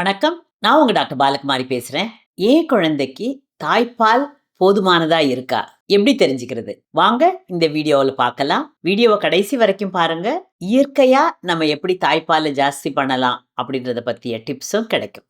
வணக்கம். நான் உங்க டாக்டர் பாலகுமாரி பேசுறேன். ஏன் குழந்தைக்கு தாய்ப்பால் போதுமானதா இருக்கா? எப்படி தெரிஞ்சுக்கிறது? வாங்க இந்த வீடியோவில் பார்க்கலாம். வீடியோவை கடைசி வரைக்கும் பாருங்க. இயற்கையா நம்ம எப்படி தாய்ப்பாலை ஜாஸ்தி பண்ணலாம் அப்படின்றத பத்திய டிப்ஸும் கிடைக்கும்.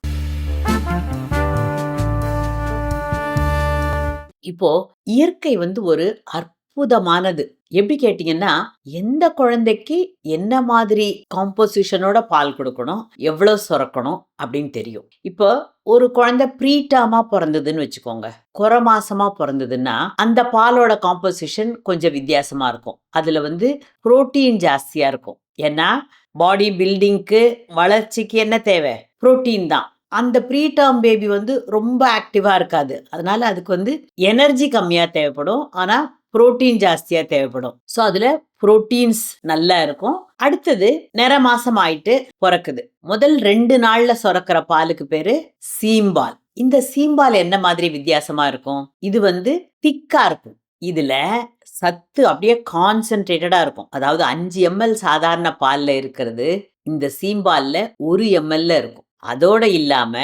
இப்போ இயற்கை வந்து ஒரு அற்புதமானது. எப்படி கேட்டிங்கன்னா எந்த குழந்தைக்கு என்ன மாதிரி காம்போசிஷனோட பால் கொடுக்கணும் எவ்வளோ சுரக்கணும் அப்படின்னு தெரியும். இப்போ ஒரு குழந்தை ப்ரீட்டாமா பிறந்ததுன்னு வச்சுக்கோங்க. குறை மாசமா பிறந்ததுன்னா அந்த பாலோட காம்போசிஷன் கொஞ்சம் வித்தியாசமா இருக்கும். அதுல வந்து புரோட்டீன் ஜாஸ்தியா இருக்கும். ஏன்னா பாடி பில்டிங்க்கு வளர்ச்சிக்கு என்ன தேவை? புரோட்டீன் தான். அந்த ப்ரீ டேர்ம் பேபி வந்து ரொம்ப ஆக்டிவாக இருக்காது. அதனால அதுக்கு வந்து எனர்ஜி கம்மியாக தேவைப்படும். ஆனால் புரோட்டீன் ஜாஸ்தியா தேவைப்படும். ஸோ அதுல புரோட்டீன்ஸ் நல்லா இருக்கும். அடுத்தது நிற மாசம் ஆயிட்டு பிறக்குது. முதல் ரெண்டு நாள்ல சுரக்கிற பாலுக்கு பேரு சீம்பால். இந்த சீம்பால் என்ன மாதிரி வித்தியாசமா இருக்கும்? இது வந்து திக்கா இருக்கும். இதுல சத்து அப்படியே கான்சென்ட்ரேட்டடா இருக்கும். அதாவது அஞ்சு எம்எல் சாதாரண பால்ல இருக்கிறது இந்த சீம்பால்ல ஒரு எம்எல்ல இருக்கும். அதோட இல்லாம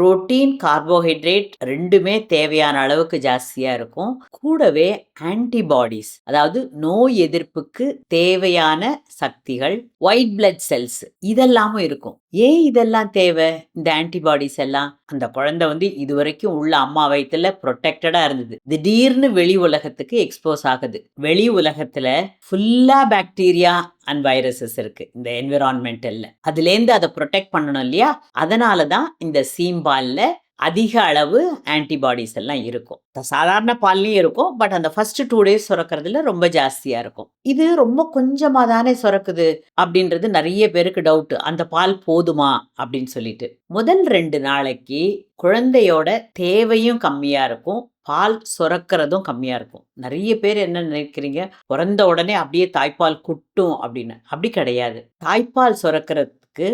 புரோட்டீன் கார்போஹைட்ரேட் ரெண்டுமே தேவையான அளவுக்கு ஜாஸ்தியாக இருக்கும். கூடவே ஆன்டிபாடிஸ் அதாவது நோய் எதிர்ப்புக்கு தேவையான சக்திகள் ஒயிட் பிளட் செல்ஸ் இதெல்லாமும் இருக்கும். ஏன் இதெல்லாம் தேவை? இந்த ஆன்டிபாடிஸ் எல்லாம் அந்த குழந்தை வந்து இது வரைக்கும் உள்ள அம்மா வயிற்றுல ப்ரொடெக்டடாக இருந்தது. திடீர்னு வெளி உலகத்துக்கு எக்ஸ்போஸ் ஆகுது. வெளி உலகத்தில் ஃபுல்லாக பாக்டீரியா அண்ட் வைரஸஸ் இருக்கு இந்த என்விரான்மெண்ட்டில் அதுலேருந்து அதை ப்ரொடெக்ட் பண்ணணும் இல்லையா? அதனால தான் இந்த சீம்பாலில் அதிக அளவு ஆன்டிபாடிஸ் எல்லாம் இருக்கும். சாதாரண பால்லையும் இருக்கும் பட் அந்த ஃபர்ஸ்ட் டூ டேஸ் சுரக்கிறதுல ரொம்ப ஜாஸ்தியா இருக்கும். இது ரொம்ப கொஞ்சமா தானே சுரக்குது அப்படின்றது நிறைய பேருக்கு டவுட் அந்த பால் போதுமா அப்படின்னு சொல்லிட்டு. முதல் ரெண்டு நாளைக்கு குழந்தையோட தேவையும் கம்மியா இருக்கும் பால் சுரக்கிறதும் கம்மியா இருக்கும். நிறைய பேர் என்ன நினைக்கிறீங்க? பிறந்த உடனே அப்படியே தாய்ப்பால் குட்டும் அப்படின்னு. அப்படி கிடையாது. தாய்ப்பால் சுரக்கிறதுக்கு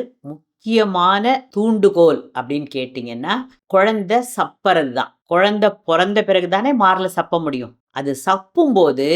முக்கியமான தூண்டுகோல் அப்படின்னு கேட்டிங்கன்னா குழந்தை சப்பறது தான். குழந்தை பிறந்த பிறகு தானே மாரில் சப்ப முடியும். அது சப்பும் போது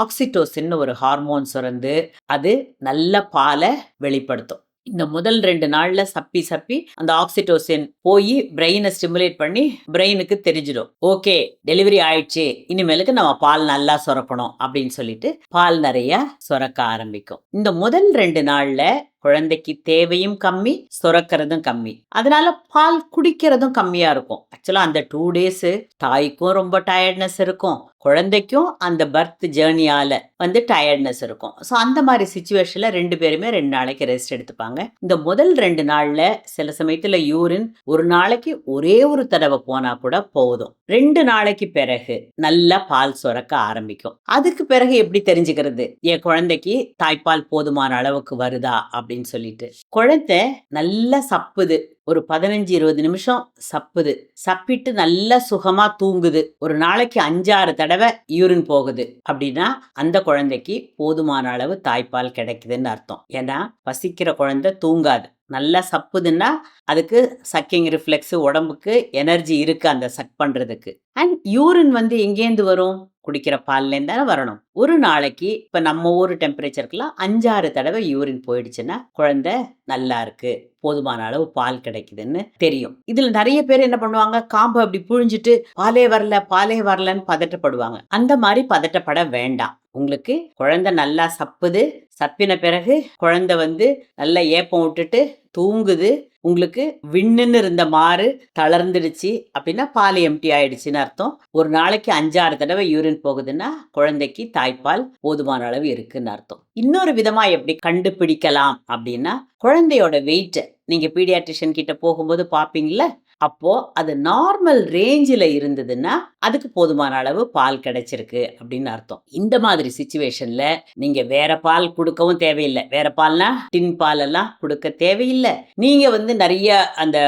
ஆக்சிடோசின்னு ஒரு ஹார்மோன் சுரந்து அது நல்ல பாலை வெளிப்படுத்தும். இந்த முதல் ரெண்டு நாள்ல சப்பி சப்பி அந்த ஆக்சிடோசின் போய் பிரெயினை ஸ்டிமுலேட் பண்ணி பிரெயினுக்கு தெரிஞ்சிடும். ஓகே டெலிவரி ஆயிடுச்சு. இனிமேலுக்கு நம்ம பால் நல்லா சுரக்கணும் அப்படின்னு சொல்லிட்டு பால் நிறைய சுரக்க ஆரம்பிக்கும். இந்த முதல் ரெண்டு நாள்ல குழந்தைக்கு தேவையும் கம்மி சுரக்கிறதும் கம்மி. அதனால பால் குடிக்கிறதும் கம்மியா இருக்கும். ஆக்சுவலா அந்த டூ டேஸ் தாய்க்கும் ரொம்ப டயர்ட்னஸ் இருக்கும். குழந்தைக்கும் அந்த பர்த் ஜேர்னியால வந்து டயர்ட்னஸ் இருக்கும். ஸோ அந்த மாதிரி சுச்சுவேஷனில் ரெண்டு பேருமே ரெண்டு நாளைக்கு ரெஸ்ட் எடுத்துப்பாங்க. இந்த முதல் ரெண்டு நாளில் சில சமயத்தில் யூரின் ஒரு நாளைக்கு ஒரே ஒரு தடவை போனால் கூட போதும். ரெண்டு நாளைக்கு பிறகு நல்லா பால் சுரக்க ஆரம்பிக்கும். அதுக்கு பிறகு எப்படி தெரிஞ்சுக்கிறது? என் குழந்தைக்கு தாய்ப்பால் போதுமான அளவுக்கு வருதா அப்படின்னு சொல்லிட்டு. குழந்தை நல்லா சப்புது. ஒரு பதினஞ்சு இருபது நிமிஷம் சப்புது. சப்பிட்டு நல்லா சுகமா தூங்குது. ஒரு நாளைக்கு அஞ்சாறு தடவை யூரின் போகுது. அப்படின்னா அந்த குழந்தைக்கு போதுமான அளவு தாய்ப்பால் கிடைக்குதுன்னு அர்த்தம். ஏன்னா பசிக்கிற குழந்தை தூங்காது. நல்லா சப்புதுன்னா அதுக்கு சக்கிங் ரிஃப்ளெக்ஸ் உடம்புக்கு எனர்ஜி இருக்கு அந்த சக் பண்றதுக்கு. அண்ட் யூரின் வந்து எங்கேருந்து வரும்? குடிக்கிற பால்லேருந்து தானே வரணும். ஒரு நாளைக்கு இப்போ நம்ம ஊர் டெம்பரேச்சருக்குலாம் அஞ்சாறு தடவை யூரின் போயிடுச்சுன்னா குழந்தை நல்லா இருக்கு. போதுமான அளவு பால் கிடைக்குதுன்னு தெரியும். இதில் நிறைய பேர் என்ன பண்ணுவாங்க? காம்பை அப்படி புழிஞ்சிட்டு பாலே வரல பாலே வரலன்னு பதட்டப்படுவாங்க. அந்த மாதிரி பதட்டப்பட வேண்டாம். உங்களுக்கு குழந்தை நல்லா சப்புது சப்பின பிறகு குழந்தை வந்து நல்லா ஏப்பம் விட்டுட்டு தூங்குது. உங்களுக்கு விண்ணுன்னு இருந்த மாறு தளர்ந்துடுச்சு அப்படின்னா பால் எம்டி ஆயிடுச்சுன்னு அர்த்தம். ஒரு நாளைக்கு அஞ்சாறு தடவை யூரின் போகுதுன்னா குழந்தைக்கு தாய்ப்பால் போதுமான அளவு இருக்குன்னு அர்த்தம். இன்னொரு விதமா எப்படி கண்டுபிடிக்கலாம் அப்படின்னா குழந்தையோட வெயிட்டை நீங்க பீடியாட்ரிஷியன் கிட்ட போகும்போது பாப்பீங்களா அப்போ அது நார்மல் ரேஞ்சில் இருந்ததுன்னா அதுக்கு போதுமான அளவு பால் கிடைச்சிருக்கு அப்படின்னு அர்த்தம். இந்த மாதிரி சுச்சுவேஷனில் நீங்கள் வேற பால் கொடுக்கவும் தேவையில்லை. வேற பால்னா டின் பால் எல்லாம் கொடுக்க தேவையில்லை. நீங்கள் வந்து நிறைய அந்த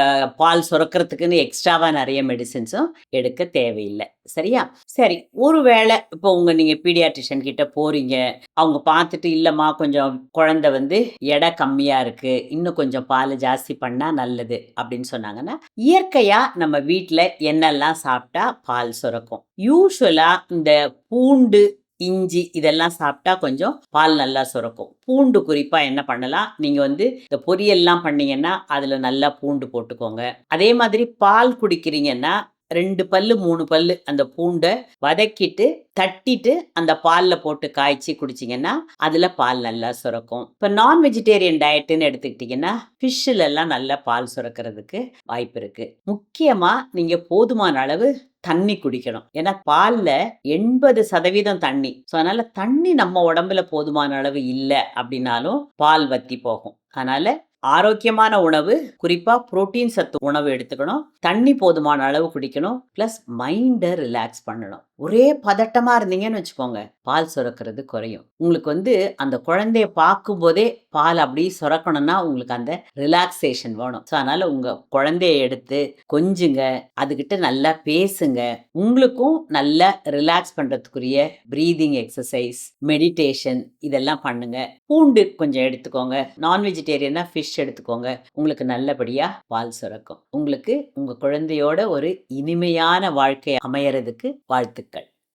பால் சுரக்கிறதுக்குன்னு எக்ஸ்ட்ராவாக நிறைய மெடிசின்ஸும் எடுக்க தேவையில்லை. சரியா? சரி ஒரு வேளை இப்போ உங்கள் நீங்கள் பீடியாட்ரிஷியன் கிட்ட போறீங்க. அவங்க பார்த்துட்டு இல்லைம்மா கொஞ்சம் குழந்தை வந்து எடை கம்மியாக இருக்குது இன்னும் கொஞ்சம் பால் ஜாஸ்தி பண்ணால் நல்லது. அப்படின்னு சொன்னாங்கன்னா இயற்கையாக நம்ம வீட்டில் என்னெல்லாம் சாப்பிட்டா பால் சுரக்கும்? யூஸ்வலாக இந்த பூண்டு இஞ்சி இதெல்லாம் சாப்பிட்டா கொஞ்சம் பால் நல்லா சுரக்கும். பூண்டு குறிப்பாக என்ன பண்ணலாம்? நீங்கள் வந்து இந்த பொரியல்லாம் பண்ணீங்கன்னா அதில் நல்லா பூண்டு போட்டுக்கோங்க. அதே மாதிரி பால் குடிக்கிறீங்கன்னா ரெண்டு பல்லு மூணு பல்லு அந்த பூண்டை வதக்கிட்டு தட்டிட்டு அந்த பாலில் போட்டு காய்ச்சி குடிச்சிங்கன்னா அதில் பால் நல்லா சுரக்கும். இப்போ நான் வெஜிடேரியன் டயட்டுன்னு எடுத்துக்கிட்டிங்கன்னா ஃபிஷ்ஷிலெல்லாம் நல்லா பால் சுரக்கிறதுக்கு வாய்ப்பு இருக்குது முக்கியமாக நீங்கள் போதுமான அளவு தண்ணி குடிக்கணும். ஏன்னா பாலில் எண்பது சதவீதம் தண்ணி. ஸோ அதனால் தண்ணி நம்ம உடம்புல போதுமான அளவு இல்லை அப்படின்னாலும் பால் வத்தி போகும். அதனால் ஆரோக்கியமான உணவு குறிப்பா புரோட்டீன் சத்து உணவு எடுத்துக்கணும். தண்ணி போதுமான அளவு குடிக்கணும். ப்ளஸ் மைண்டை ரிலாக்ஸ் பண்ணணும். ஒரே பதட்டமா இருந்தீங்கன்னு வச்சுக்கோங்க பால் சுரக்கிறது குறையும். உங்களுக்கு வந்து அந்த குழந்தைய பார்க்கும்போதே பால் அப்படி சுரக்கணும்னா உங்களுக்கு அந்த ரிலாக்ஸேஷன் வேணும். ஸோ அதனால உங்க குழந்தைய எடுத்து கொஞ்சுங்க அதுகிட்ட நல்லா பேசுங்க. உங்களுக்கும் நல்லா ரிலாக்ஸ் பண்றதுக்குரிய ப்ரீதிங் எக்ஸசைஸ் மெடிடேஷன் இதெல்லாம் பண்ணுங்க. பூண்டு கொஞ்சம் எடுத்துக்கோங்க. நான் வெஜிடேரியனா ஃபிஷ் எடுத்துக்கோங்க. உங்களுக்கு நல்லபடியாக பால் சுரக்கும். உங்களுக்கு உங்கள் குழந்தையோட ஒரு இனிமையான வாழ்க்கை அமையறதுக்கு வாழ்த்துக்கள்.